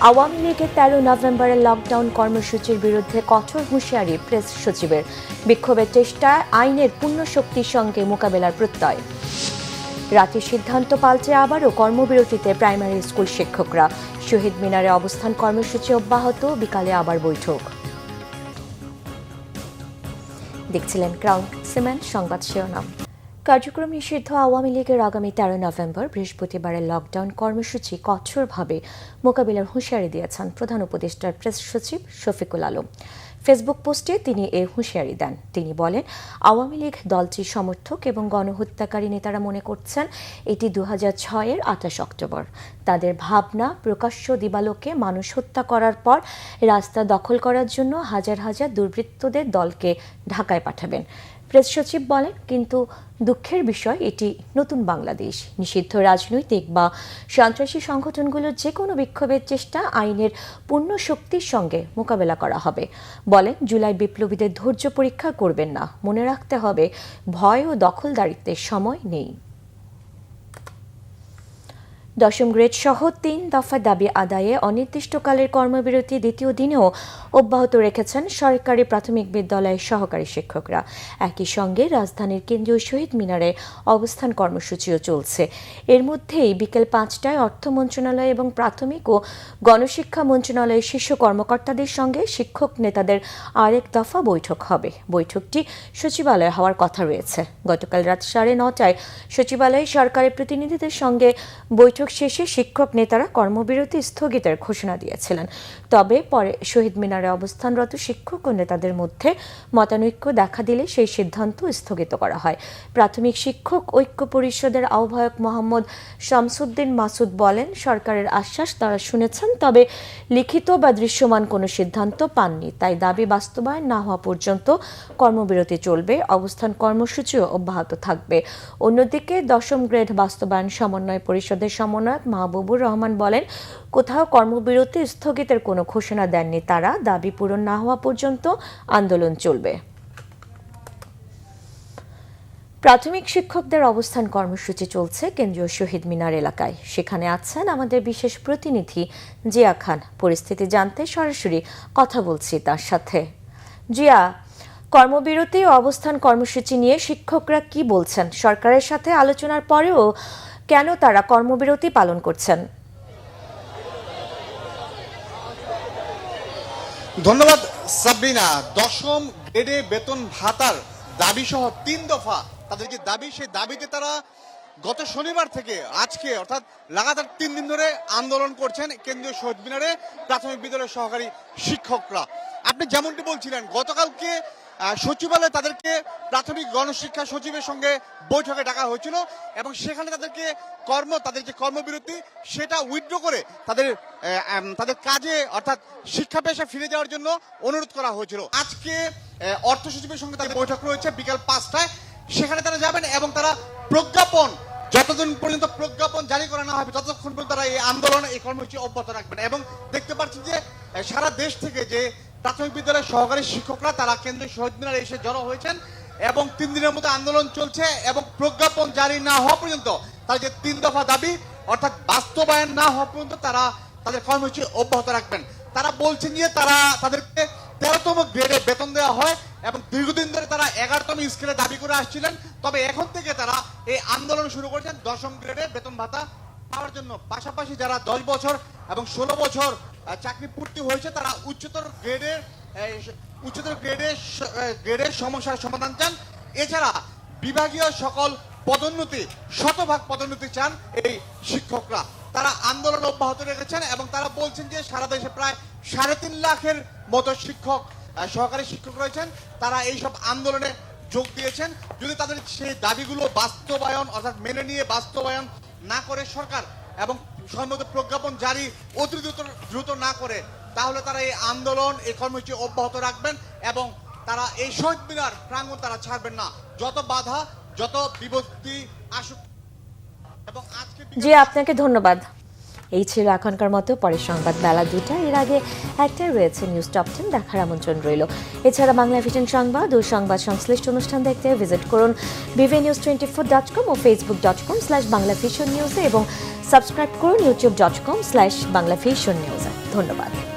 আওয়ামী লীগের তেরো নভেম্বরের লকডাউন কর্মসূচির বিরুদ্ধে কঠোর হুঁশিয়ারি প্রেস সচিবের। বিক্ষোভের চেষ্টায় আইনের পূর্ণ শক্তির সঙ্গে মোকাবেলার প্রত্যয়। রাতের সিদ্ধান্ত পাল্টে আবারও কর্মবিরতিতে প্রাইমারি স্কুল শিক্ষকরা। শহীদ মিনারে অবস্থান কর্মসূচি অব্যাহত, বিকালে আবার বৈঠক। দেখছিলেন ক্রাউন, সিমেন্ট, সংবাদ শিরোনাম। কার্যক্রম নিষিদ্ধ আওয়ামী লীগের আগামী তেরো নভেম্বর বৃহস্পতিবারের লকডাউন কর্মসূচি কঠোরভাবে মোকাবিলার হুঁশিয়ারি দিয়েছেন প্রধান উপদেষ্টার প্রেস সচিব শফিকুল আলম। ফেসবুক পোস্টে তিনি এ হুঁশিয়ারি দেন। তিনি বলেন, আওয়ামী লীগ দলটির সমর্থক এবং গণহত্যাকারী নেতারা মনে করছেন, এটি দু হাজার ছয়ের আঠাশ অক্টোবর। তাদের ভাবনা প্রকাশ্য দিবালোকে মানুষ হত্যা করার পর রাস্তা দখল করার জন্য হাজার হাজার দুর্বৃত্তদের দলকে ঢাকায় পাঠাবেন। প্রেস সচিব বলেন, কিন্তু দুঃখের বিষয়, এটি নতুন বাংলাদেশ। নিষিদ্ধ রাজনৈতিক বা সন্ত্রাসী সংগঠনগুলোর যে কোনো বিক্ষোভের চেষ্টা আইনের পূর্ণ শক্তির সঙ্গে মোকাবেলা করা হবে। বলেন, জুলাই বিপ্লবীদের ধৈর্য পরীক্ষা করবেন না। মনে রাখতে হবে, ভয় ও দখলদারিত্বের সময় নেই। দশম গ্রেড সহ তিন দফা দাবি আদায়ে অনির্দিষ্টকালের কর্মবিরতি দ্বিতীয় দিনেও অব্যাহত রেখেছেন সরকারি প্রাথমিক বিদ্যালয়ের সহকারী শিক্ষকরা। একই সঙ্গে রাজধানীর কেন্দ্রীয় শহীদ মিনারে অবস্থান কর্মসূচিও চলছে। এর মধ্যেই বিকেল পাঁচটায় অর্থ মন্ত্রণালয় এবং প্রাথমিক ও গণশিক্ষা মন্ত্রণালয়ের শীর্ষ কর্মকর্তাদের সঙ্গে শিক্ষক নেতাদের আরেক দফা বৈঠক হবে। বৈঠকটি সচিবালয়ে হওয়ার কথা রয়েছে। গতকাল রাত সাড়ে নটায় সচিবালয়ে সরকারের প্রতিনিধিদের সঙ্গে বৈঠক শেষে শিক্ষক নেতারা কর্মবিরতি স্থগিতের ঘোষণা দিয়েছিলেন। তবে পরে শহীদ মিনারে অবস্থানরত শিক্ষক ও নেতাদের মধ্যে মতানৈক্য দেখা দিলে সেই সিদ্ধান্ত স্থগিত করা হয়। প্রাথমিক শিক্ষক ঐক্য পরিষদের আহ্বায়ক মোহাম্মদ শামসুদ্দিন মাসুদ বলেন, সরকারের আশ্বাস তারা শুনেছেন, তবে লিখিত বা দৃশ্যমান কোনো সিদ্ধান্ত পাননি। তাই দাবি বাস্তবায়ন না হওয়া পর্যন্ত কর্মবিরতি চলবে, অবস্থান কর্মসূচিও অব্যাহত থাকবে। অন্যদিকে দশম গ্রেড বাস্তবায়ন সমন্বয় পরিষদের সমন্বয়ক মাহবুবুর রহমান বলেন, কোথাও কর্মবিরতি স্থগিতের কোনো ঘোষণা দেননি তারা, দাবি পূরণ না হওয়া পর্যন্ত আন্দোলন চলবে। প্রাথমিক শিক্ষকদের অবস্থান কর্মসূচি চলছে কেন্দ্রীয় শহীদ মিনার এলাকায়। সেখানে আছেন আমাদের বিশেষ প্রতিনিধি জিয়া খান। পরিস্থিতি জানতে সরাসরি কথা বলছি তার সাথে। জিয়া, কর্মবিরতি ও অবস্থান কর্মসূচি নিয়ে শিক্ষকরা কি বলছেন? সরকারের সাথে আলোচনার পরেও কেন তারা কর্মবিরতি পালন করছেন? ধন্যবাদ, সাবরিনা। দশম গ্রেডে বেতন ভাতার দাবি সহ তিন দফা। তাদের যে দাবি, সেই দাবিতে তারা গত শনিবার থেকে আজকে, অর্থাৎ লাগাতার তিন দিন ধরে আন্দোলন করছেন কেন্দ্রীয় শহীদ মিনারে প্রাথমিক বিদ্যালয়ের সহকারী শিক্ষকরা। আপনি যেমনটি বলছিলেন, গতকালকে সচিবালয়ে তাদেরকে প্রাথমিক গণশিক্ষা সচিবের সঙ্গে বৈঠকে ডাকা হয়েছিল এবং সেখানে তাদেরকে কর্ম, তাদের যে কর্মবিরতি, সেটা উইথড্র করে তাদের তাদের কাজে, অর্থাৎ শিক্ষা পেশা ফিরে যাওয়ার জন্য অনুরোধ করা হয়েছিল। আজকে অর্থ সচিবের সঙ্গে তাদের বৈঠক রয়েছে বিকাল পাঁচটায়। সেখানে তারা যাবেন এবং তারা প্রজ্ঞাপন, যতদিন পর্যন্ত প্রজ্ঞাপন জারি করা না হবে, ততক্ষণ পর্যন্ত তারা এই আন্দোলন, এই কর্মসূচি অব্যাহত রাখবেন। এবং দেখতে পাচ্ছি যে সারা দেশ থেকে যে প্রাথমিক বিদ্যালয়ের সহকারী শিক্ষকরা তারা কেন্দ্রীয় শহীদ মিনারে এসে জড়ো হয়েছেন এবং তিন দিনের মতো আন্দোলন চলছে এবং প্রজ্ঞাপন জারি না হওয়া পর্যন্ত তার যে তিন দফা দাবি, অর্থাৎ বাস্তবায়ন না হওয়া পর্যন্ত তারা তাদের কর্মসূচি অব্যাহত রাখবেন। তারা বলছেন যে তারা তাদেরকে তেরোতম গ্রেডে বেতন দেওয়া হয় এবং দীর্ঘদিন ধরে তারা এগারোতম স্কেলে দাবি করে আসছিলেন। তবে এখন থেকে তারা এই আন্দোলন শুরু করেছেন দশম গ্রেডে বেতন ভাতা পাওয়ার জন্য। পাশাপাশি যারা দশ বছর এবং ষোলো বছর চাকরি পূর্তি হয়েছে, তারা উচ্চতর গ্রেডের উচ্চতর গ্রেডের গ্রেডের সমস্যার সমাধান চান। এছাড়া বিভাগীয় সকল পদোন্নতি, শতভাগ পদোন্নতি চান এই শিক্ষকরা। তারা আন্দোলন অব্যাহত রেখেছেন এবং তারা বলছেন যে সারা দেশে প্রায় সাড়ে তিন লাখের মতো শিক্ষক সহকারী শিক্ষক রয়েছেন। তারা এই সব আন্দোলনে যোগ দিয়েছেন। যদি তাদের সেই দাবিগুলো বাস্তবায়ন, অর্থাৎ মেনে নিয়ে বাস্তবায়ন না করে সরকার এবং সম্মত প্রজ্ঞাপন জারি অতি দ্রুত দ্রুত না করে, তাহলে তারা এই আন্দোলন, এই কর্মসূচি অব্যাহত রাখবেন এবং তারা এই শহীদ মিনার প্রাঙ্গণ তারা ছাড়বেন না। যত বাধা, যত বিভক্তি আসুক এবং আজকে জি, আপনাকে ধন্যবাদ। এই ছিল এখনকার মতো পরের সংবাদ বেলা দুটা এর আগে একটাই রয়েছে নিউজ টপ টেন দেখার আমন্ত্রণ রইল। এছাড়া বাংলা ভিশন সংবাদ ও সংবাদ সংশ্লিষ্ট অনুষ্ঠান দেখতে ভিজিট করুন BV news twenty four dot com ও Facebook dot com slash Bangla vision নিউজে এবং সাবস্ক্রাইব করুন YouTube dot com slash Bangla vision news ধন্যবাদ।